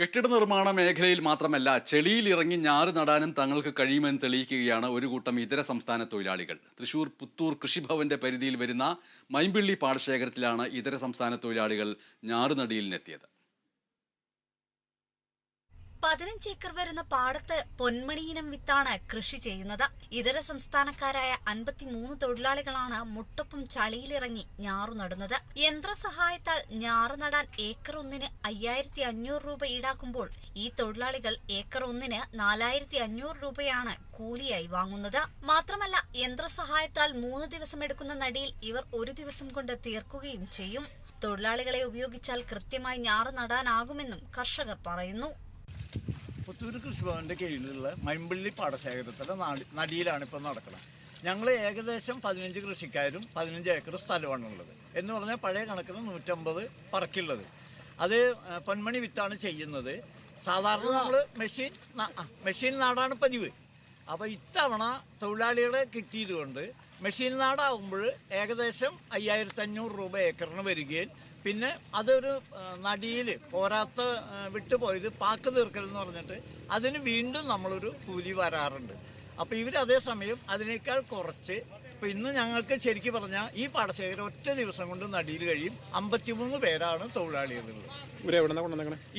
കെട്ടിട നിർമ്മാണ മേഖലയിൽ മാത്രമല്ല ചെളിയിൽ ഇറങ്ങി ഞാറ് നടാനും തങ്ങൾക്ക് കഴിയുമെന്ന് തെളിയിക്കുകയാണ് ഒരു കൂട്ടം ഇതര സംസ്ഥാന തൊഴിലാളികൾ. തൃശൂർ പുത്തൂർ കൃഷിഭവന്റെ പരിധിയിൽ വരുന്ന മൈമ്പിള്ളി പാടശേഖരത്തിലാണ് ഇതര സംസ്ഥാന തൊഴിലാളികൾ ഞാറുനടിയിലിനെത്തിയത് പതിനഞ്ച് ഏക്കർ വരുന്ന പാടത്ത് പൊന്മണിയിനം വിത്താണ് കൃഷി ചെയ്യുന്നത്. ഇതര സംസ്ഥാനക്കാരായ അൻപത്തിമൂന്ന് തൊഴിലാളികളാണ് മുട്ടൊപ്പം ചളിയിലിറങ്ങി ഞാറു നടുന്നത്. യന്ത്ര സഹായത്താൽ ഞാറു നടാൻ ഏക്കർ ഒന്നിന് അയ്യായിരത്തി അഞ്ഞൂറ് രൂപ ഈടാക്കുമ്പോൾ ഈ തൊഴിലാളികൾ ഏക്കർ ഒന്നിന് നാലായിരത്തി അഞ്ഞൂറ് രൂപയാണ് കൂലിയായി വാങ്ങുന്നത്. മാത്രമല്ല യന്ത്ര സഹായത്താൽ മൂന്ന് ദിവസം എടുക്കുന്ന നടിയിൽ ഇവർ ഒരു ദിവസം കൊണ്ട് തീർക്കുകയും ചെയ്യും. തൊഴിലാളികളെ ഉപയോഗിച്ചാൽ കൃത്യമായി ഞാറ് നടാനാകുമെന്നും കർഷകർ പറയുന്നു. പുത്തൂർ കൃഷിഭവന്റെ കീഴിലുള്ള മൈമ്പള്ളി പാടശേഖരത്തിലെ നടിയിലാണ് ഇപ്പോൾ നടക്കുന്നത്. ഞങ്ങൾ ഏകദേശം പതിനഞ്ച് കൃഷിക്കാരും പതിനഞ്ച് ഏക്കർ സ്ഥലമാണ് ഉള്ളത്. എന്ന് പറഞ്ഞാൽ പഴയ കണക്കിന് നൂറ്റമ്പത് പറക്കുള്ളത്. അത് പൊന്മണി വിത്താണ് ചെയ്യുന്നത്. സാധാരണ നമ്മൾ മെഷീൻ മെഷീൻ നാടാണ് പതിവ്. അപ്പോൾ ഇത്തവണ തൊഴിലാളികളെ കിട്ടിയതുകൊണ്ട് മെഷീൻ നാടാകുമ്പോൾ ഏകദേശം അയ്യായിരത്തി അഞ്ഞൂറ് രൂപ ഏക്കറിന് വരികയും പിന്നെ അതൊരു നടിയിൽ പോരാത്ത വിട്ടുപോയത് പാക്ക് തീർക്കൽ എന്ന് പറഞ്ഞിട്ട് അതിന് വീണ്ടും നമ്മളൊരു കൂലി വരാറുണ്ട്. അപ്പോൾ ഇവർ അതേസമയം അതിനേക്കാൾ കുറച്ച് ഇപ്പം ഇന്ന് ഞങ്ങൾക്ക് ശരിക്കും പറഞ്ഞാൽ ഈ പാടശേഖരം ഒറ്റ ദിവസം കൊണ്ട് നടിയിൽ കഴിയും. അമ്പത്തിമൂന്ന് പേരാണ് തൊഴിലാളികളുള്ളത്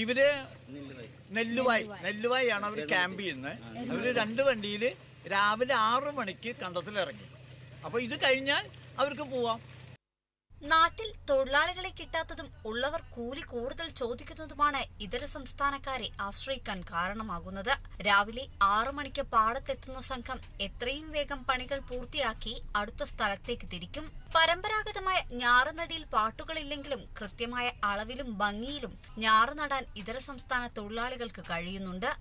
ഇവർ നെല്ലുവായി നെല്ലുവായി ആണ് അവർ ക്യാമ്പ് ചെയ്യുന്നത്. അവർ രണ്ട് വണ്ടിയിൽ രാവിലെ ആറു മണിക്ക് കണ്ടത്തിലിറങ്ങി. അപ്പൊ ഇത് കഴിഞ്ഞാൽ അവർക്ക് പോവാം. നാട്ടിൽ തൊഴിലാളികളെ കിട്ടാത്തതും ഉള്ളവർ കൂലി കൂടുതൽ ചോദിക്കുന്നതുമാണ് ഇതര സംസ്ഥാനക്കാരെ ആശ്രയിക്കാൻ കാരണമാകുന്നത്. രാവിലെ ആറു മണിക്ക് പാടത്തെത്തുന്ന സംഘം എത്രയും വേഗം പണികൾ പൂർത്തിയാക്കി അടുത്ത സ്ഥലത്തേക്ക് തിരിക്കും. പരമ്പരാഗതമായ ഞാറുനടിയിൽ പാട്ടുകളില്ലെങ്കിലും കൃത്യമായ അളവിലും ഭംഗിയിലും ഞാറ് നടാൻ ഇതര സംസ്ഥാന തൊഴിലാളികൾക്ക് കഴിയുന്നുണ്ട്.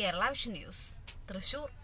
Kerala vision news Thrissur.